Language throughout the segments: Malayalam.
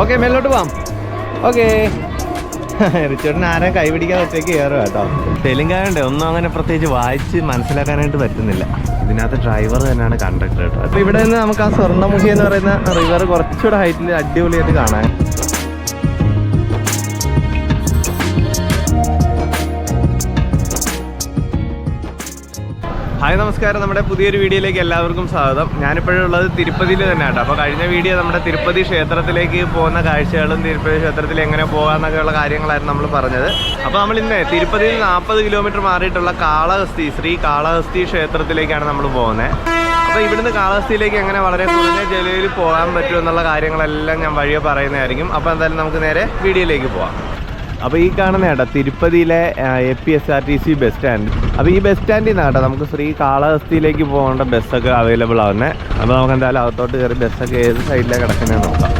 ഓക്കെ മേലോട്ട് പോവാം. ഓക്കെ റിച്ചോട്ടിന് ആരെയും കൈപിടിക്കാതെ ഒറ്റയ്ക്ക് കയറുക കേട്ടോ. തെലുങ്കാനുണ്ട് ഒന്നും അങ്ങനെ പ്രത്യേകിച്ച് വായിച്ച് മനസ്സിലാക്കാനായിട്ട് പറ്റുന്നില്ല. ഇതിനകത്ത് ഡ്രൈവർ തന്നെയാണ് കണ്ടക്ടർ കേട്ടോ. അപ്പോൾ ഇവിടെ നിന്ന് നമുക്ക് ആ സ്വർണമുഖി എന്ന് പറയുന്ന റിവർ കുറച്ചുകൂടെ ഹൈറ്റിൽ അടിപൊളിയായിട്ട് കാണാൻ ഹായ് നമസ്കാരം. നമ്മുടെ പുതിയൊരു വീഡിയോയിലേക്ക് എല്ലാവർക്കും സ്വാഗതം. ഞാനിപ്പോഴുള്ളത് തിരുപ്പതിയിൽ തന്നെ കേട്ടോ അപ്പോൾ കഴിഞ്ഞ വീഡിയോ നമ്മുടെ തിരുപ്പതി ക്ഷേത്രത്തിലേക്ക് പോകുന്ന കാഴ്ചകളും തിരുപ്പതി ക്ഷേത്രത്തിൽ എങ്ങനെ പോകാമെന്നൊക്കെയുള്ള കാര്യങ്ങളായിരുന്നു നമ്മൾ പറഞ്ഞത്. അപ്പോൾ നമ്മൾ ഇന്ന് തിരുപ്പതിയിൽ നാൽപ്പത് കിലോമീറ്റർ മാറിയിട്ടുള്ള കാളഹസ്തി ശ്രീ കാളഹസ്തി ക്ഷേത്രത്തിലേക്കാണ് നമ്മൾ പോകുന്നത് അപ്പോൾ ഇവിടുന്ന് കാളഹസ്തിയിലേക്ക് എങ്ങനെ വളരെ കുറഞ്ഞ ജലയിൽ പോകാൻ പറ്റുമെന്നുള്ള കാര്യങ്ങളെല്ലാം ഞാൻ വഴിയെ പറയുന്നതായിരിക്കും. അപ്പോൾ എന്തായാലും നമുക്ക് നേരെ വീഡിയോയിലേക്ക് പോകാം അപ്പോൾ ഈ കാണുന്ന കേട്ടോ തിരുപ്പതിയിലെ A P S R T C bus stand അപ്പോൾ ഈ ബസ് സ്റ്റാൻഡിൽ നിന്ന് കേട്ടോ നമുക്ക് ശ്രീ കാളഹസ്തിയിലേക്ക് പോകേണ്ട ബസ്സൊക്കെ അവൈലബിൾ ആവുന്നത് അപ്പോൾ നമുക്ക് എന്തായാലും അകത്തോട്ട് കയറി ബസ്സൊക്കെ ഏത് സൈഡിലാണ് കിടക്കുന്നത് നോക്കാം.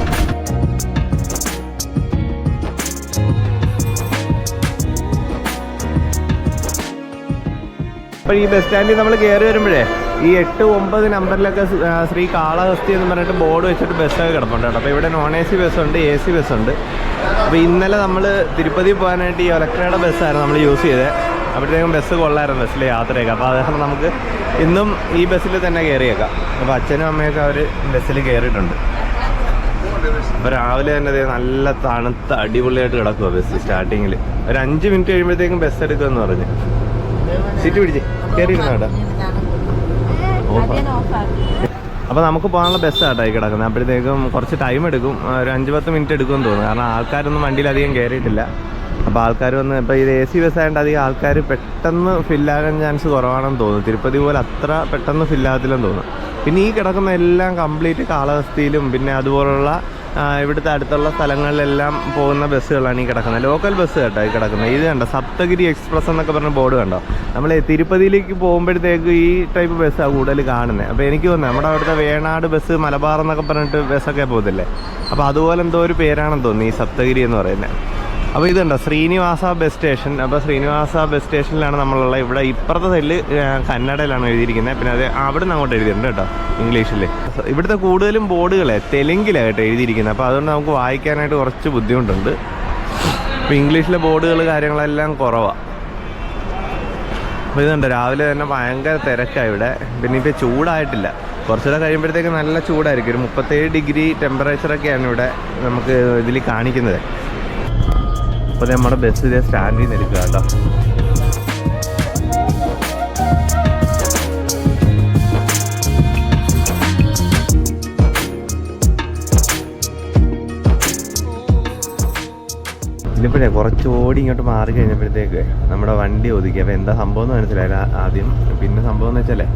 അപ്പോൾ ഈ ബസ് സ്റ്റാൻഡിൽ നമ്മൾ കയറി വരുമ്പോഴേ ഈ എട്ട് ഒമ്പത് നമ്പറിലൊക്കെ ശ്രീ കാളഹസ്തി എന്ന് പറഞ്ഞിട്ട് ബോർഡ് വെച്ചിട്ട് ബസ്സൊക്കെ കിടപ്പുണ്ട് കേട്ടോ. അപ്പോൾ ഇവിടെ നോൺ എ സി ബസ്സുണ്ട് എ സി ബസ്സുണ്ട് അപ്പോൾ ഇന്നലെ നമ്മൾ തിരുപ്പതി പോകാനായിട്ട് ഈ ഒലക്ട്രയുടെ ബസ്സായിരുന്നു നമ്മൾ യൂസ് ചെയ്തത് അപ്പോഴത്തേക്കും ബസ് കൊള്ളായിരുന്നു ബസ്സിൽ യാത്രയൊക്കെ. അപ്പോൾ അതുകൊണ്ട് നമുക്ക് ഇന്നും ഈ ബസ്സിൽ തന്നെ കയറിയേക്കാം അപ്പോൾ അച്ഛനും അമ്മയൊക്കെ അവർ ബസ്സിൽ കയറിയിട്ടുണ്ട് അപ്പോൾ രാവിലെ തന്നെ നല്ല തണുത്ത അടിപൊളിയായിട്ട് കിടക്കുക ബസ് സ്റ്റാർട്ടിങ്ങിൽ ഒരു അഞ്ച് മിനിറ്റ് കഴിയുമ്പോഴത്തേക്കും ബസ് എടുക്കുമെന്ന് പറഞ്ഞു. സീറ്റ് പിടിച്ച്. കയറിയിരുന്നോ കേട്ടോ അപ്പോൾ നമുക്ക് പോകാനുള്ള ബസ്സാട്ടോ ഈ കിടക്കുന്നത്. അപ്പോഴത്തേക്കും കുറച്ച് ടൈം എടുക്കും. ഒരു അഞ്ച് പത്ത് മിനിറ്റ് എടുക്കുമെന്ന് തോന്നുന്നു. കാരണം ആൾക്കാരൊന്നും വണ്ടിയിലധികം കയറിയിട്ടില്ല അപ്പോൾ ആൾക്കാർ വന്ന് ഇപ്പോൾ ഇത് എ സി ബസ്സായതുകൊണ്ട് അധികം ആൾക്കാർ പെട്ടെന്ന് ഫില്ലാകാൻ ചാൻസ് കുറവാണെന്ന് തോന്നുന്നു. തിരുപ്പതി പോലെ അത്ര പെട്ടെന്ന് ഫില്ലാകത്തില്ലെന്ന് തോന്നുന്നു. പിന്നെ ഈ കിടക്കുന്ന എല്ലാം കംപ്ലീറ്റ് കാലാവസ്ഥയിലും പിന്നെ അതുപോലുള്ള ഇവിടുത്തെ അടുത്തുള്ള സ്ഥലങ്ങളിലെല്ലാം പോകുന്ന ബസ്സുകളാണ് ഈ കിടക്കുന്നത്. ലോക്കൽ ബസ് കേട്ടോ ഈ കിടക്കുന്നത്. ഇത് കണ്ടോ? സപ്തഗിരി എക്സ്പ്രസ് എന്നൊക്കെ പറഞ്ഞ ബോർഡ് കണ്ടോ? നമ്മൾ തിരുപ്പതിയിലേക്ക് പോകുമ്പോഴത്തേക്ക് ഈ ടൈപ്പ് ബസ്സാണ് കൂടുതൽ കാണുന്നത് അപ്പോൾ എനിക്ക് തോന്നുന്നത് നമ്മുടെ അവിടുത്തെ വേണാട് ബസ് മലബാർ എന്നൊക്കെ പറഞ്ഞിട്ട് ബസ്സൊക്കെ പോകത്തില്ലേ? അപ്പോൾ അതുപോലെ എന്തോ ഒരു പേരാണെന്ന് തോന്നുന്നു ഈ സപ്തഗിരി എന്ന് പറയുന്നത് അപ്പോൾ ഇതുണ്ടോ? Srinivasa bus station. അപ്പോൾ ശ്രീനിവാസ ബസ് സ്റ്റേഷനിലാണ് നമ്മളുള്ള ഇവിടെ ഇപ്പുറത്തെ സൈഡിൽ കന്നഡയിലാണ് എഴുതിയിരിക്കുന്നത്. പിന്നെ അത് അവിടെ നിന്ന് അങ്ങോട്ട് എഴുതിയിട്ടുണ്ട് കേട്ടോ ഇംഗ്ലീഷിൽ ഇവിടുത്തെ കൂടുതലും ബോർഡുകളെ തെലുങ്കിലാണ് കേട്ടോ എഴുതിയിരിക്കുന്നത്. അപ്പോൾ അതുകൊണ്ട് നമുക്ക് വായിക്കാനായിട്ട് കുറച്ച് ബുദ്ധിമുട്ടുണ്ട്. അപ്പോൾ ഇംഗ്ലീഷിലെ ബോർഡുകൾ കാര്യങ്ങളെല്ലാം കുറവാണ് അപ്പോൾ ഇതുണ്ട്? രാവിലെ തന്നെ ഭയങ്കര തിരക്കാണ് ഇവിടെ. പിന്നെ ഇപ്പോൾ ചൂടായിട്ടില്ല. കുറച്ചുകൂടെ കഴിയുമ്പോഴത്തേക്ക് നല്ല ചൂടായിരിക്കും. ഒരു മുപ്പത്തേഴ് ഡിഗ്രി ടെമ്പറേച്ചറൊക്കെയാണ് ഇവിടെ നമുക്ക് ഇതിൽ കാണിക്കുന്നത്. അപ്പോൾ നമ്മുടെ ബസ് ഇതേ സ്റ്റാൻഡിൽ നിന്ന് എടുക്കുക കേട്ടോ ഇതിപ്പോഴേ കുറച്ച് ഓടി ഇങ്ങോട്ട് മാറി കഴിഞ്ഞപ്പോഴത്തേക്ക് നമ്മുടെ വണ്ടി ഒതുക്കി. അപ്പോൾ എന്താ സംഭവം എന്ന് മനസ്സിലായില്ല ആദ്യം. പിന്നെ സംഭവം എന്ന് വെച്ചാലേ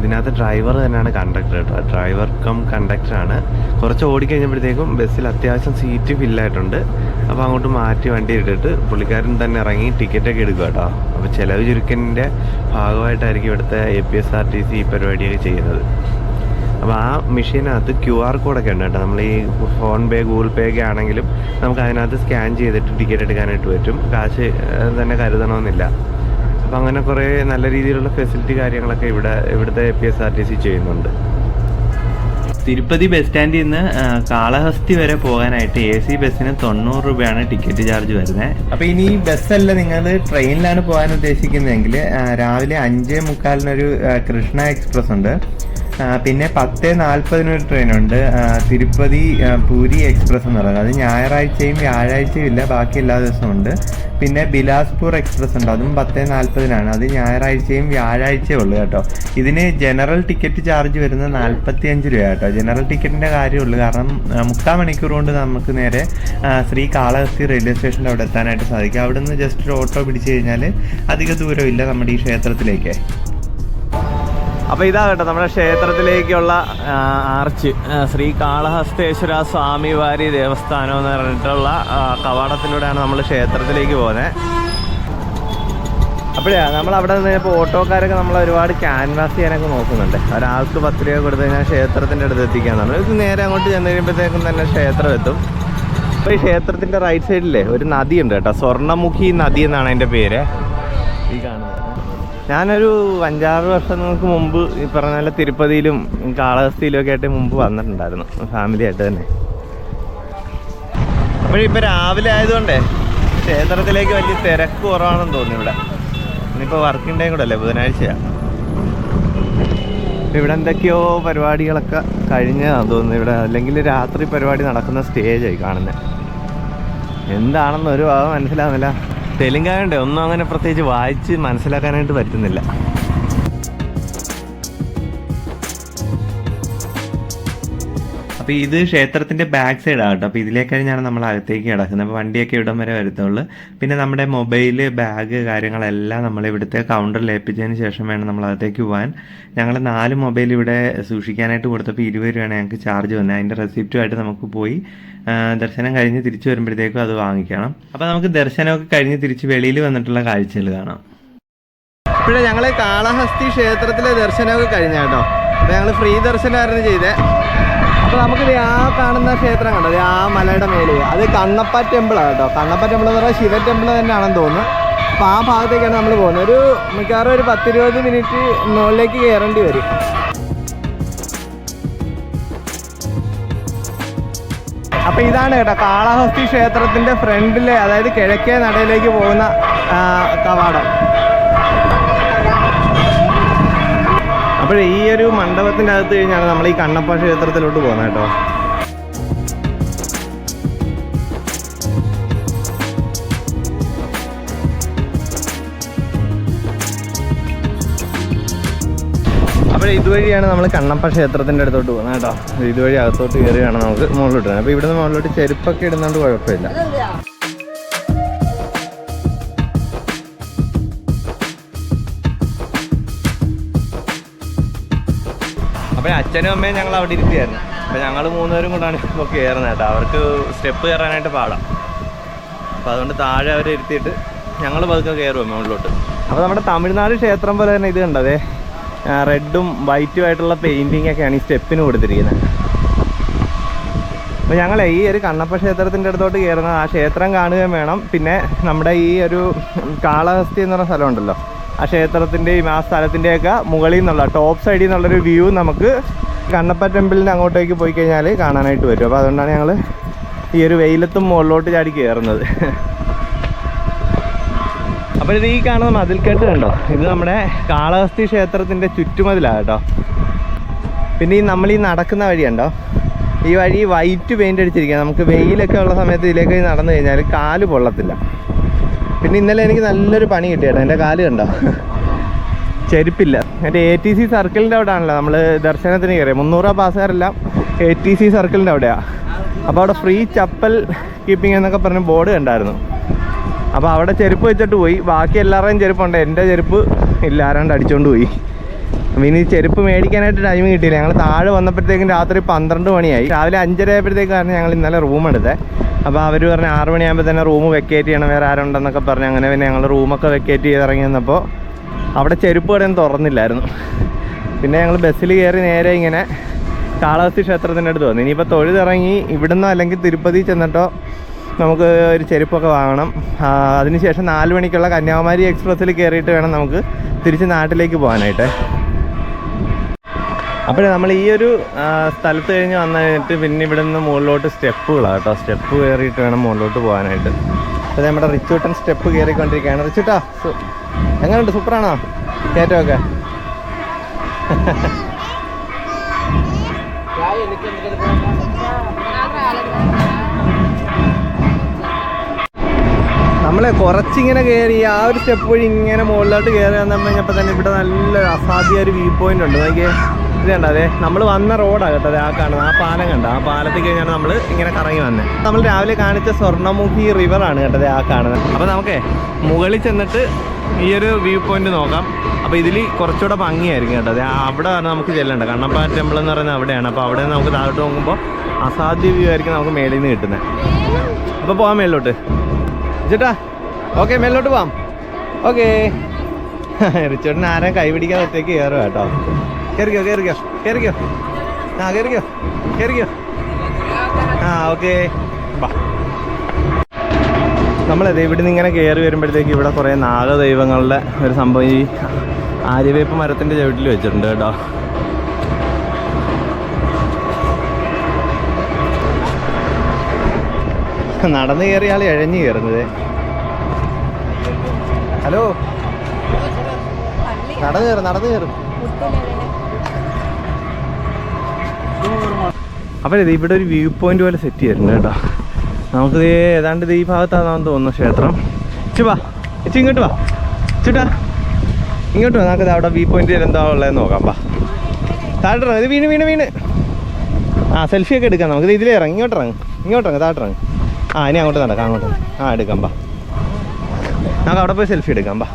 ഇതിനകത്ത് ഡ്രൈവർ തന്നെയാണ് കണ്ടക്ടർ കേട്ടോ ഡ്രൈവർ കണ്ടക്ടറാണ് കുറച്ച് ഓടിക്കഴിഞ്ഞപ്പോഴത്തേക്കും ബസ്സിൽ അത്യാവശ്യം സീറ്റ് ഫില്ലായിട്ടുണ്ട് അപ്പോൾ അങ്ങോട്ട് മാറ്റി വണ്ടി ഇട്ടിട്ട് പുള്ളിക്കാരൻ തന്നെ ഇറങ്ങി ടിക്കറ്റൊക്കെ എടുക്കുക കേട്ടോ അപ്പോൾ ചിലവ് ചുരുക്കലിന്റെ ഭാഗമായിട്ടായിരിക്കും ഇവിടുത്തെ A P S R T C പരിപാടിയൊക്കെ ചെയ്യുന്നത്. അപ്പോൾ ആ മെഷീനകത്ത് ക്യു ആർ കോഡൊക്കെ ഉണ്ട് കേട്ടോ നമ്മൾ ഈ ഫോൺ പേ ഗൂഗിൾ പേ ഒക്കെ ആണെങ്കിലും നമുക്ക് അതിനകത്ത് സ്കാൻ ചെയ്തിട്ട് ടിക്കറ്റ് എടുക്കാനായിട്ട് പറ്റും. കാശ് തന്നെ കരുതണമെന്നില്ല. അപ്പോൾ അങ്ങനെ കുറേ നല്ല രീതിയിലുള്ള ഫെസിലിറ്റി കാര്യങ്ങളൊക്കെ ഇവിടെ ഇവിടുത്തെ A P S R T C ചെയ്യുന്നുണ്ട്. തിരുപ്പതി ബസ് സ്റ്റാൻഡിൽ നിന്ന് കാളഹസ്തി വരെ പോകാനായിട്ട് എ സി ബസ്സിന് തൊണ്ണൂറ് രൂപയാണ് ടിക്കറ്റ് ചാർജ് വരുന്നത് അപ്പോൾ ഇനി ഈ ബസ്സല്ല നിങ്ങൾ ട്രെയിനിലാണ് പോകാൻ ഉദ്ദേശിക്കുന്നതെങ്കിൽ രാവിലെ അഞ്ചേ മുക്കാലിനൊരു കൃഷ്ണ എക്സ്പ്രസ് ഉണ്ട്. പിന്നെ പത്ത് നാൽപ്പതിനൊരു ട്രെയിനുണ്ട്. തിരുപ്പതി പൂരി എക്സ്പ്രസ് എന്ന് പറയുന്നത്. അത് ഞായറാഴ്ചയും വ്യാഴാഴ്ചയും ഇല്ല ബാക്കി എല്ലാ ദിവസവും ഉണ്ട് പിന്നെ ബിലാസ്പൂർ എക്സ്പ്രസ് ഉണ്ട്. അതും പത്ത് നാൽപ്പതിനാണ്. അത് ഞായറാഴ്ചയും വ്യാഴാഴ്ചയും ഉള്ളു കേട്ടോ. ഇതിന് ജനറൽ ടിക്കറ്റ് ചാർജ് വരുന്നത് നാൽപ്പത്തി അഞ്ച് രൂപ കേട്ടോ. ജനറൽ ടിക്കറ്റിന്റെ കാര്യമുള്ളൂ. കാരണം മുക്കാൽ മണിക്കൂർ കൊണ്ട് നമുക്ക് നേരെ ശ്രീ കാളഹസ്തി റെയിൽവേ സ്റ്റേഷന്റെ അവിടെ എത്താനായിട്ട് സാധിക്കും. അവിടെ നിന്ന് ജസ്റ്റ് ഒരു ഓട്ടോ പിടിച്ചു കഴിഞ്ഞാൽ അധിക ദൂരമില്ല നമ്മുടെ ഈ ക്ഷേത്രത്തിലേക്ക്. അപ്പോൾ ഇതാ കേട്ടോ നമ്മുടെ ക്ഷേത്രത്തിലേക്കുള്ള ആർച്ച്. ശ്രീ കാളഹസ്തേശ്വര സ്വാമിവാരി ദേവസ്ഥാനം എന്ന് പറഞ്ഞിട്ടുള്ള കവാടത്തിലൂടെയാണ് നമ്മൾ ക്ഷേത്രത്തിലേക്ക് പോകുന്നത് അപ്പോഴേ നമ്മൾ അവിടെ നിന്ന് ഇപ്പോൾ ഓട്ടോക്കാരൊക്കെ നമ്മൾ ഒരുപാട് ക്യാൻവാസ് ചെയ്യാനൊക്കെ നോക്കുന്നുണ്ട്. ഒരാൾക്ക് പത്ത് രൂപ കൊടുത്തു കഴിഞ്ഞാൽ ക്ഷേത്രത്തിന്റെ അടുത്ത് എത്തിക്കാന്നാണ് ഇത് നേരെ അങ്ങോട്ട് ചെന്ന് കഴിയുമ്പോഴത്തേക്കും തന്നെ ക്ഷേത്രം എത്തും. അപ്പോൾ ഈ ക്ഷേത്രത്തിന്റെ റൈറ്റ് സൈഡിലെ ഒരു നദിയുണ്ട് കേട്ടോ. സ്വർണമുഖി നദി എന്നാണ് അതിന്റെ പേര്. ഈ കാണുന്നത്. ഞാനൊരു അഞ്ചാറ് വർഷങ്ങൾക്ക് മുമ്പ് ഈ പറഞ്ഞ പോലെ തിരുപ്പതിയിലും കാളഹസ്തിയിലും ഒക്കെ ആയിട്ട് മുമ്പ് വന്നിട്ടുണ്ടായിരുന്നു. ഫാമിലി ആയിട്ട് തന്നെ. അപ്പോഴിപ്പോൾ രാവിലെ ആയതുകൊണ്ടേ ക്ഷേത്രത്തിലേക്ക് വലിയ തിരക്ക് കുറവാണെന്ന് തോന്നുന്നു ഇവിടെ. ഇനിയിപ്പോൾ വർക്കിംഗ് ഡേ കൂടെ അല്ലേ ബുധനാഴ്ചയാണ് ഇവിടെ എന്തൊക്കെയോ പരിപാടികളൊക്കെ കഴിഞ്ഞതാണ് തോന്നുന്നു. ഇവിടെ അല്ലെങ്കിൽ രാത്രി പരിപാടി നടക്കുന്ന സ്റ്റേജായി കാണുന്നത് എന്താണെന്ന് ഒരു ഭാഗം മനസ്സിലാവുന്നില്ല. തെലുങ്കാനുണ്ട് ഒന്നും അങ്ങനെ പ്രത്യേകിച്ച് വായിച്ച് മനസ്സിലാക്കാനായിട്ട് പറ്റുന്നില്ല. അപ്പോൾ ഇത് ക്ഷേത്രത്തിന്റെ ബാക്ക് സൈഡ് ആകട്ടോ അപ്പൊ ഇതിലേക്കാണ് ഞാൻ നമ്മൾ അകത്തേക്ക് കിടക്കുന്നത്. അപ്പോൾ വണ്ടിയൊക്കെ ഇവിടം വരെ വരത്തുള്ളൂ. പിന്നെ നമ്മുടെ മൊബൈൽ ബാഗ് കാര്യങ്ങളെല്ലാം നമ്മൾ ഇവിടുത്തെ കൗണ്ടറിൽ ഏൽപ്പിച്ചതിന് ശേഷം വേണം നമ്മൾ അകത്തേക്ക് പോകാൻ. ഞങ്ങൾ നാല് മൊബൈൽ ഇവിടെ സൂക്ഷിക്കാനായിട്ട് കൊടുത്തപ്പോൾ ഇരുപത് രൂപയാണ് ഞങ്ങൾക്ക് ചാർജ് വന്നത്. അതിന്റെ റെസിപ്റ്റുമായിട്ട് നമുക്ക് പോയി. ദർശനം കഴിഞ്ഞ് തിരിച്ചു വരുമ്പോഴത്തേക്കും അത് വാങ്ങിക്കണം. അപ്പൊ നമുക്ക് ദർശനമൊക്കെ കഴിഞ്ഞ് തിരിച്ച് വെളിയിൽ വന്നിട്ടുള്ള കാഴ്ചകൾ കാണാം. ഇപ്പോഴേ ഞങ്ങൾ കാളഹസ്തി ക്ഷേത്രത്തിലെ ദർശനമൊക്കെ കഴിഞ്ഞ കേട്ടോ. അപ്പോൾ ഞങ്ങൾ ഫ്രീ ദർശനമായിരുന്നു ചെയ്തേ. അപ്പോൾ നമുക്ക് ആ കാണുന്ന ക്ഷേത്രം കണ്ടത് ആ മലയുടെ മേലെ. അത് കണ്ണപ്പ ടെമ്പിളാണ് കേട്ടോ. കണ്ണപ്പ ടെമ്പിൾ എന്ന് പറഞ്ഞാൽ ശിവ ടെമ്പിൾ തന്നെയാണെന്ന് തോന്നുന്നു. അപ്പോൾ ആ ഭാഗത്തേക്കാണ് നമ്മൾ പോകുന്നത്. ഒരു മിക്കവാറും ഒരു പത്തിരുപത് മിനിറ്റ് മുകളിലേക്ക് കയറേണ്ടി വരും. അപ്പോൾ ഇതാണ് കേട്ടോ കാളഹസ്തി ക്ഷേത്രത്തിന്റെ ഫ്രണ്ടിലെ അതായത് കിഴക്കേ നടയിലേക്ക് പോകുന്ന കവാടം. അപ്പോൾ ഈ ഒരു മണ്ഡപത്തിന്റെ അകത്ത് കഴിഞ്ഞാണ് നമ്മൾ ഈ കണ്ണപ്പ ക്ഷേത്രത്തിലോട്ട് പോകുന്നത് കേട്ടോ. അപ്പോൾ ഇതുവഴിയാണ് നമ്മൾ കണ്ണപ്പ ക്ഷേത്രത്തിന്റെ അടുത്തോട്ട് പോകുന്നത് കേട്ടോ. ഇതുവഴി അകത്തോട്ട് കയറിയാണ് നമുക്ക് മുകളിലോട്ട് അപ്പോൾ ഇവിടുന്ന് മുകളിലോട്ട് ചെരുപ്പൊക്കെ ഇടുന്നതുകൊണ്ട് കുഴപ്പമില്ല. അപ്പോൾ അച്ഛനും അമ്മയും ഞങ്ങൾ അവിടെ ഇരുത്തിയായിരുന്നു. അപ്പോൾ ഞങ്ങൾ മൂന്നുപേരും കൂടാണ് ഇപ്പോൾ കയറുന്നത് കേട്ടോ. അവർക്ക് സ്റ്റെപ്പ് കയറാനായിട്ട് പാടാം. അപ്പോൾ അതുകൊണ്ട് താഴെ അവരെ ഇരുത്തിയിട്ട് ഞങ്ങൾ പതുക്കെ കയറും മുകളിലോട്ട് അപ്പോൾ നമ്മുടെ തമിഴ്നാട് ക്ഷേത്രം പോലെ തന്നെ ഇത് കണ്ടതേ റെഡും വൈറ്റും ആയിട്ടുള്ള പെയിന്റിങ് ഒക്കെയാണ് ഈ സ്റ്റെപ്പിന് കൊടുത്തിരിക്കുന്നത് അപ്പോൾ ഞങ്ങൾ ഈ ഒരു കണ്ണപ്പ ക്ഷേത്രത്തിന്റെ അടുത്തോട്ട് കയറുന്നത് ആ ക്ഷേത്രം കാണുകയും വേണം. പിന്നെ നമ്മുടെ ഈ ഒരു കാളഹസ്തി എന്ന് പറഞ്ഞ സ്ഥലമുണ്ടല്ലോ ആ ക്ഷേത്രത്തിന്റെയും ആ സ്ഥലത്തിന്റെയൊക്കെ മുകളിൽ നിന്നുള്ള ടോപ്പ് സൈഡിൽ നിന്നുള്ളൊരു വ്യൂ നമുക്ക് കണ്ണപ്പ ടെമ്പിളിന്റെ അങ്ങോട്ടേക്ക് പോയി കഴിഞ്ഞാൽ കാണാനായിട്ട് വരും അപ്പോൾ അതുകൊണ്ടാണ് ഞങ്ങൾ ഈ ഒരു വെയിലത്തും മുകളിലോട്ട് ചാടി കയറുന്നത് അപ്പോൾ ഇത് ഈ കാണുന്ന മതിൽക്കെട്ട് കണ്ടോ? ഇത് നമ്മുടെ കാളഹസ്തി ക്ഷേത്രത്തിന്റെ ചുറ്റുമതിലാണ് കേട്ടോ. പിന്നെ ഈ നമ്മൾ ഈ നടക്കുന്ന വഴി കണ്ടോ? ഈ വഴി വൈറ്റ് പെയിന്റ് അടിച്ചിരിക്കുക നമുക്ക് വെയിലൊക്കെ ഉള്ള സമയത്ത് ഇതിലേക്ക് നടന്നു കഴിഞ്ഞാൽ കാൽ പൊള്ളത്തില്ല. പിന്നെ ഇന്നലെ എനിക്ക് നല്ലൊരു പണി കിട്ടി എന്റെ കാൽ കണ്ടോ? ചെരുപ്പില്ല. എന്റെ എ ടി സി സർക്കിളിന്റെ അവിടെ ആണല്ലോ നമ്മൾ ദർശനത്തിന് കയറിയത് മുന്നൂറ് രൂപ പാസ്സുകാരെല്ലാം എ ടി സി സർക്കിളിന്റെ അവിടെയാണ് അപ്പോൾ അവിടെ ഫ്രീ ചപ്പൽ കീപ്പിംഗ് എന്നൊക്കെ പറഞ്ഞ് ബോർഡ് കണ്ടായിരുന്നു. അപ്പോൾ അവിടെ ചെരുപ്പ് വെച്ചിട്ട് പോയി. ബാക്കി എല്ലാവരുടെയും ചെരുപ്പുണ്ട്. എന്റെ ചെരുപ്പ് ഇല്ല. അടിച്ചുകൊണ്ട് പോയി. അപ്പം ഇനി ചെരുപ്പ് മേടിക്കാനായിട്ട് ടൈം കിട്ടിയില്ല. ഞങ്ങൾ താഴെ വന്നപ്പോഴത്തേക്കും രാത്രി പന്ത്രണ്ട് മണിയായി. രാവിലെ അഞ്ചര ആയപ്പോഴത്തേക്കാണ് ഞങ്ങൾ ഇന്നലെ റൂം എടുത്തത് അപ്പോൾ അവർ പറഞ്ഞ ആറ് മണിയാകുമ്പോൾ തന്നെ റൂം വെക്കേറ്റ് ചെയ്യണം വേറെ ആരുണ്ടെന്നൊക്കെ പറഞ്ഞ് അങ്ങനെ പിന്നെ ഞങ്ങൾ റൂമൊക്കെ വെക്കേറ്റ് ചെയ്ത് ഇറങ്ങി അവിടെ ചെരുപ്പ് കടയും തുറന്നില്ലായിരുന്നു. പിന്നെ ഞങ്ങൾ ബസ്സിൽ കയറി നേരെ ഇങ്ങനെ കാളഹസ്തി ക്ഷേത്രത്തിന്റെ അടുത്ത് വന്നു. ഇനിയിപ്പോൾ തൊഴുതിറങ്ങി ഇവിടുന്നോ അല്ലെങ്കിൽ തിരുപ്പതി ചെന്നിട്ടോ നമുക്ക് ഒരു ചെരുപ്പൊക്കെ വാങ്ങണം. അതിനുശേഷം നാല് മണിക്കുള്ള കന്യാകുമാരി എക്സ്പ്രസ്സിൽ കയറിയിട്ട് വേണം നമുക്ക് തിരിച്ച് നാട്ടിലേക്ക് പോകാനായിട്ട്. അപ്പോഴേ നമ്മൾ ഈ ഒരു സ്ഥലത്ത് കഴിഞ്ഞ് വന്നു കഴിഞ്ഞിട്ട് പിന്നെ ഇവിടെ നിന്ന് മുകളിലോട്ട് സ്റ്റെപ്പുകളാണ് കേട്ടോ. സ്റ്റെപ്പ് കയറിയിട്ട് വേണം മുകളിലോട്ട് പോകാനായിട്ട്. അപ്പോൾ നമ്മുടെ റിച്ചൂട്ടൻ സ്റ്റെപ്പ് കയറിക്കൊണ്ടിരിക്കുകയാണ്. റിച്ചൂട്ടാ എങ്ങനെയുണ്ട് സൂപ്പറാണോ? കയറ്റമൊക്കെ? നമ്മളെ കുറച്ചിങ്ങനെ കയറി ആ ഒരു സ്റ്റെപ്പ് വഴി ഇങ്ങനെ മുകളിലോട്ട് കയറി വന്നു കഴിഞ്ഞപ്പോൾ തന്നെ ഇവിടെ നല്ല അസാധ്യ ഒരു വ്യൂ പോയിന്റ് ഉണ്ട്. നോക്കിയേ. ഇത് കണ്ടോ അതെ നമ്മൾ വന്ന റോഡാണ് കേട്ടോ ആ കാണുന്നത്. ആ പാലം കണ്ടോ? ആ പാലത്തിൽ കഴിഞ്ഞാണ് നമ്മൾ ഇങ്ങനെ കറങ്ങി വന്നത് നമ്മൾ രാവിലെ കാണിച്ച സ്വർണമുഖി റിവർ ആണ് കേട്ടത് ആ കാണുന്നത്. അപ്പോൾ നമുക്ക് മുകളിൽ ചെന്നിട്ട് ഈ ഒരു വ്യൂ പോയിന്റ് നോക്കാം. അപ്പോൾ ഇതിൽ കുറച്ചുകൂടെ ഭംഗിയായിരിക്കും കേട്ടോ അതെ അവിടെ ആണ് നമുക്ക് ചെല്ലേണ്ടത് കണ്ണപ്പ ടെമ്പിൾ എന്ന് പറയുന്നത് അവിടെയാണ്. അപ്പോൾ അവിടെ നിന്ന് നമുക്ക് താഴോട്ട് നോക്കുമ്പോൾ അസാധ്യ വ്യൂ ആയിരിക്കും നമുക്ക് മേളിൽ നിന്ന് കിട്ടുന്നത് അപ്പോൾ പോകാം മേളിലോട്ട്. ചേട്ടാ ഓക്കെ മേളിലോട്ട് പോവാം. ഓക്കെ റിച്ചോട്ടിന് ആരും കൈ പിടിക്കാതെ ഒറ്റയ്ക്ക് കയറുക കേട്ടോ. കയറിക്കോ കയറിക്കോ കയറിക്കോ ആ കയറിക്കോ കയറിക്കോ ആ ഓക്കെ. ബാ. നമ്മളത് ഇവിടെ നിന്ന് ഇങ്ങനെ കയറി വരുമ്പോഴത്തേക്ക് ഇവിടെ കുറേ നാഗദൈവങ്ങളുടെ ഒരു സംഭവം ഈ ആര്യവേപ്പ് മരത്തിന്റെ ചവിട്ടിൽ വെച്ചിട്ടുണ്ട് കേട്ടോ. നടന്നു കയറിയ ആൾ ഇഴഞ്ഞു കയറുന്നത് ഹലോ. നടന്നു കയറും നടന്നു കയറും ഇത് ഇവിടെ ഒരു വ്യൂ പോയിന്റ് പോലെ സെറ്റ് ചെയ്തിട്ടുണ്ട് കേട്ടോ. നമുക്ക് ഏതാണ്ട് ഈ ഭാഗത്താണെന്ന് തോന്നുന്നു ക്ഷേത്രം. ചുവാ ചേച്ചി ഇങ്ങോട്ട് വാ. ചേട്ടാ ഇങ്ങോട്ട് വാ നമുക്ക് അവിടെ വ്യൂ പോയിന്റ് എന്താ ഉള്ളതെന്ന് നോക്കാം വാ. താഴെ. ഇത് വീണ് വീണ് വീണ്. ആ സെൽഫി ഒക്കെ എടുക്കാം നമുക്ക്. ഇതിലേ ഇറങ്ങി ഇങ്ങോട്ട് ഇറങ്ങും ഇങ്ങോട്ട് ഇറങ്ങും താഴെ ഇറങ്ങും. ആ ഇനി അങ്ങോട്ട് നടക്കാം അങ്ങോട്ട് ആ എടുക്കാം വാ. നമുക്ക് അവിടെ പോയി സെൽഫി എടുക്കാം വാ.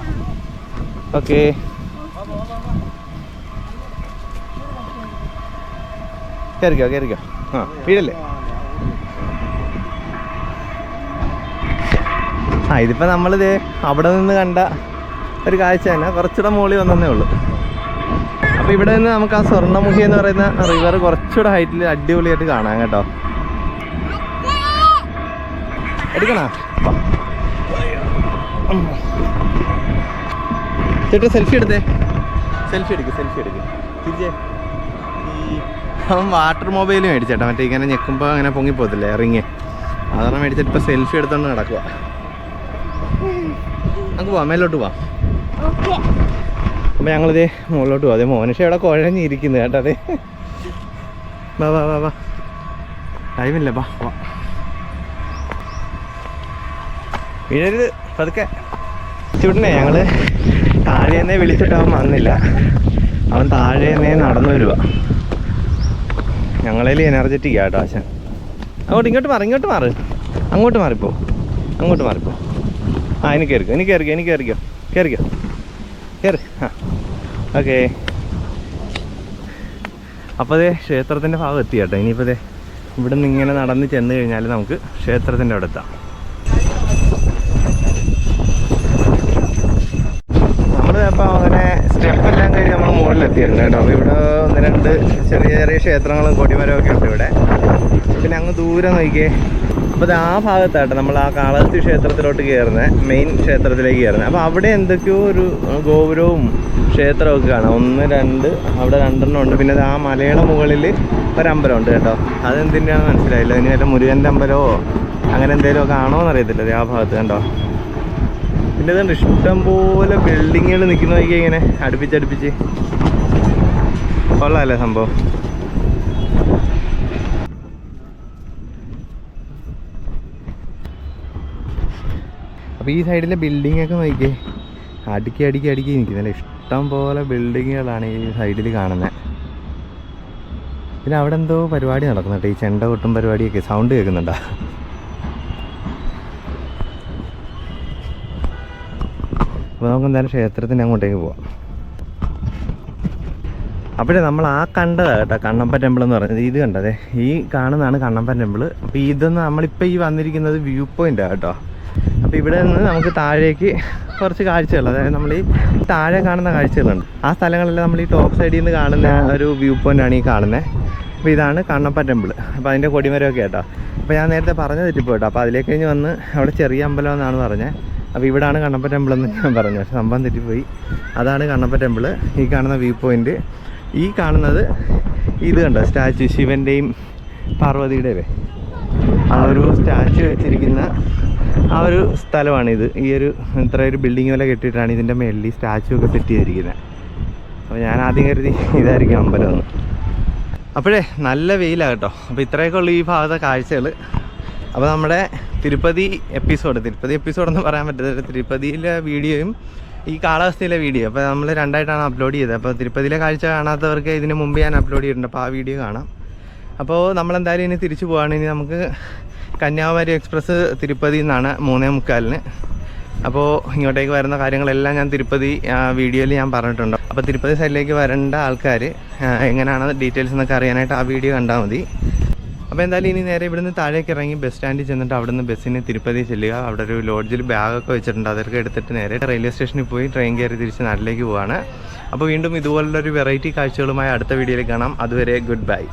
ഓക്കേ. കയറിക്കോ കയറിക്കോ ആ വീടല്ലേ ആ ഇതിപ്പോൾ നമ്മളിത് അവിടെ നിന്ന് കണ്ട ഒരു കാഴ്ച തന്നെ. കുറച്ചുകൂടെ മുകളിൽ വന്നതേ ഉള്ളൂ. അപ്പോൾ ഇവിടെ നിന്ന് നമുക്ക് ആ സ്വർണമുഖി എന്ന് പറയുന്ന റിവർ കുറച്ചുകൂടെ ഹൈറ്റിൽ അടിപൊളിയായിട്ട് കാണാം കേട്ടോ. എടുക്കണോ. ചേട്ടാ സെൽഫി എടുത്തേ. സെൽഫി എടുക്ക് സെൽഫി എടുക്ക്. തിരിച്ചേ. അവൻ വാട്ടർ മൊബൈൽ മേടിച്ചേട്ടാ. മറ്റേ ഇങ്ങനെ ഞെക്കുമ്പോൾ അങ്ങനെ പൊങ്ങിപ്പോത്തില്ലേ റിങ്. അതാണ് മേടിച്ചിട്ട് ഇപ്പോൾ സെൽഫി എടുത്തോണ്ട് നടക്കുക നമുക്ക് പോവാം മേലോട്ട് പോവാം അപ്പോൾ ഞങ്ങളിതേ മുകളിലോട്ട് പോവാം അതെ മോനുഷ ഇവിടെ കുഴഞ്ഞിരിക്കുന്നു കേട്ടോ അതെ വാ വാ വാ വാ. ടൈമില്ല വാ വാ. വീഴരുത് പതുക്കെ. ചുടനെ ഞങ്ങൾ താഴേന്നേ വിളിച്ചിട്ട് അവൻ വന്നില്ല. അവൻ താഴേന്നേ നടന്നു വരുക ഞങ്ങളേൽ എനർജറ്റിക് ആട്ടോ ആശാൻ. അങ്ങോട്ട് ഇങ്ങോട്ട് മാറി ഇങ്ങോട്ട് മാറ്. അങ്ങോട്ട് മാറിപ്പോ. അങ്ങോട്ട് മാറിപ്പോ. ആ എനിക്ക് കയറിക്കോ എനിക്ക് കയറിക്കോ എനിക്ക് കയറിക്കോ കയറിക്കോ കയറി ആ. ഓക്കെ. അപ്പോൾ അതേ ക്ഷേത്രത്തിന്റെ ഭാഗം എത്തി കേട്ടോ ഇനിയിപ്പോൾ അതെ ഇവിടെ നിന്ന് ഇങ്ങനെ നടന്ന് ചെന്ന് കഴിഞ്ഞാൽ നമുക്ക് ക്ഷേത്രത്തിന്റെ അവിടെ എത്താം നമ്മൾ അപ്പോൾ അങ്ങനെ സ്റ്റെപ്പ് എല്ലാം കഴിഞ്ഞ് മുകളിലെത്തിയിട്ടുണ്ട് കേട്ടോ. അപ്പോൾ ഇവിടെ ഒന്ന് രണ്ട് ചെറിയ ചെറിയ ക്ഷേത്രങ്ങളും കൊടിമരവും ഒക്കെ ഉണ്ട് ഇവിടെ. പിന്നെ അങ്ങ് ദൂരെ നോക്കിയേ. അപ്പോൾ ആ ഭാഗത്തായിട്ട് നമ്മൾ ആ കാളത്തി ക്ഷേത്രത്തിലോട്ട് കയറുന്നത് മെയിൻ ക്ഷേത്രത്തിലേക്ക് കയറുന്നത് അപ്പോൾ അവിടെ എന്തൊക്കെയോ ഒരു ഗോപുരവും ക്ഷേത്രമൊക്കെ കാണാം. ഒന്ന് രണ്ട് അവിടെ രണ്ടെണ്ണം ഉണ്ട്. പിന്നെ ആ മലയുടെ മുകളിൽ ഒരമ്പലം ഉണ്ട് കേട്ടോ. അതെന്തിന്റെയാണെന്ന് മനസ്സിലായില്ല. ഇനി വല്ല മുരുകന്റെ അമ്പലമോ അങ്ങനെ എന്തെങ്കിലുമൊക്കെ ആണോ എന്നറിയത്തില്ല ആ ഭാഗത്ത് കണ്ടോ. പിന്നെ ഇതുണ്ട് ഇഷ്ടംപോലെ ബിൽഡിങ്ങുകൾ നിൽക്കുന്ന നോക്കിയാൽ ഇങ്ങനെ അടുപ്പിച്ചടുപ്പിച്ച്. കൊള്ളാമല്ലേ സംഭവം. അപ്പോൾ ഈ സൈഡിലെ ബിൽഡിംഗ് ഒക്കെ നോക്കിയേ. അടുക്കി അടുക്കി അടുക്കി നിൽക്കുന്നില്ല ഇഷ്ടം പോലെ ബിൽഡിങ്ങുകളാണ് ഈ സൈഡിൽ കാണുന്നത് പിന്നെ അവിടെ എന്തോ പരിപാടി നടക്കുന്നുണ്ട് ഈ ചെണ്ട കൊട്ടും പരിപാടിയൊക്കെ. സൗണ്ട് കേൾക്കുന്നുണ്ടോ? അപ്പോൾ നമുക്ക് എന്തായാലും ക്ഷേത്രത്തിന്റെ അങ്ങോട്ടേക്ക് പോവാം. അപ്പോഴേ നമ്മൾ ആ കണ്ടതാണ് കേട്ടോ കണ്ണമ്പൻ ടെമ്പിൾ എന്ന് പറയുന്നത് ഇത് കണ്ടതേ. ഈ കാണുന്നതാണ് കണ്ണമ്പൻ ടെമ്പിൾ അപ്പോൾ ഇതൊന്ന് നമ്മളിപ്പോൾ ഈ വന്നിരിക്കുന്നത് വ്യൂ പോയിന്റാണ് കേട്ടോ. അപ്പോൾ ഇവിടെ നിന്ന് നമുക്ക് താഴേക്ക് കുറച്ച് കാഴ്ചകൾ അതായത് നമ്മൾ ഈ താഴെ കാണുന്ന കാഴ്ചകളുണ്ട്. ആ സ്ഥലങ്ങളെല്ലാം നമ്മൾ ഈ ടോപ്പ് സൈഡിൽ നിന്ന് കാണുന്ന ഒരു വ്യൂ പോയിന്റാണ് ഈ കാണുന്നത് അപ്പോൾ ഇതാണ് കണ്ണപ്പ ടെമ്പിൾ അപ്പോൾ അതിന്റെ കൊടിമരമൊക്കെ കേട്ടോ. അപ്പോൾ ഞാൻ നേരത്തെ പറഞ്ഞ തെറ്റിപ്പോട്ടോ അപ്പോൾ അതിലേക്ക് കഴിഞ്ഞ് വന്ന് അവിടെ ചെറിയ അമ്പലം എന്നാണ് പറഞ്ഞത് അപ്പോൾ ഇവിടാണ് കണ്ണപ്പ ടെമ്പിൾ എന്ന് ഞാൻ പറഞ്ഞു സംഭവം തെറ്റിപ്പോയി. അതാണ് കണ്ണപ്പ ടെമ്പിൾ ഈ കാണുന്ന വ്യൂ പോയിന്റ് ഈ കാണുന്നത് ഇത് കണ്ടോ? സ്റ്റാച്ചു ശിവന്റെയും പാർവതിയുടെയും ഒരു സ്റ്റാച്ചു വെച്ചിരിക്കുന്ന ആ ഒരു സ്ഥലമാണിത്. ഈ ഒരു ഇത്ര ഒരു ബിൽഡിംഗ് പോലെ കെട്ടിയിട്ടാണ് ഇതിന്റെ മേളിൽ ഈ സ്റ്റാച്ചു ഒക്കെ സെറ്റ് ചെയ്തിരിക്കുന്നത്. അപ്പോൾ ഞാൻ ആദ്യം കരുതി ഇതായിരിക്കും അമ്പലം അപ്പോഴേ നല്ല വെയിലാണ് കേട്ടോ. അപ്പോൾ ഇത്രയൊക്കെ ഉള്ളു ഈ ഭാഗത്തെ കാഴ്ചകൾ അപ്പോൾ നമ്മുടെ തിരുപ്പതി എപ്പിസോഡ് തിരുപ്പതി എപ്പിസോഡ് എന്ന് പറയാൻ പറ്റത്തില്ല. തിരുപ്പതിയിലെ വീഡിയോയും ഈ കാലാവസ്ഥയിലെ വീഡിയോ അപ്പോൾ നമ്മൾ രണ്ടായിട്ടാണ് അപ്ലോഡ് ചെയ്തത്. അപ്പോൾ തിരുപ്പതിയിലെ കാഴ്ച കാണാത്തവർക്ക് ഇതിന് മുമ്പ് ഞാൻ അപ്ലോഡ് ചെയ്തിട്ടുണ്ട്. അപ്പോൾ ആ വീഡിയോ കാണാം. അപ്പോൾ നമ്മളെന്തായാലും ഇനി തിരിച്ചു പോവാണ്. ഇനി നമുക്ക് കന്യാകുമാരി എക്സ്പ്രസ് തിരുപ്പതി നിന്നാണ് മൂന്നേ മുക്കാലിന്. അപ്പോൾ ഇങ്ങോട്ടേക്ക് വരുന്ന കാര്യങ്ങളെല്ലാം ഞാൻ തിരുപ്പതി വീഡിയോയിൽ ഞാൻ പറഞ്ഞിട്ടുണ്ട്. അപ്പോൾ തിരുപ്പതി സൈഡിലേക്ക് വരേണ്ട ആൾക്കാർ എങ്ങനെയാണ് ഡീറ്റെയിൽസ് എന്നൊക്കെ അറിയാനായിട്ട് ആ വീഡിയോ കണ്ടാൽ മതി. അപ്പോൾ എന്തായാലും ഇനി നേരെ ഇവിടുന്ന് താഴേക്ക് ഇറങ്ങി ബസ് സ്റ്റാൻഡിൽ ചെന്നിട്ട് അവിടുന്ന് ബസ്സിന് തിരുപ്പതി ചെല്ലുക. അവിടെ ഒരു ലോഡ്ജിൽ ബാഗൊക്കെ വെച്ചിട്ടുണ്ട്. അതൊക്കെ എടുത്തിട്ട് നേരെ റെയിൽവേ സ്റ്റേഷനിൽ പോയി ട്രെയിൻ കയറി തിരിച്ച് നാട്ടിലേക്ക് പോവാണ്. അപ്പോൾ വീണ്ടും ഇതുപോലുള്ളൊരു വെറൈറ്റി കാഴ്ചകളുമായി അടുത്ത വീഡിയോയിൽ കാണാം. അതുവരെ ഗുഡ് ബൈ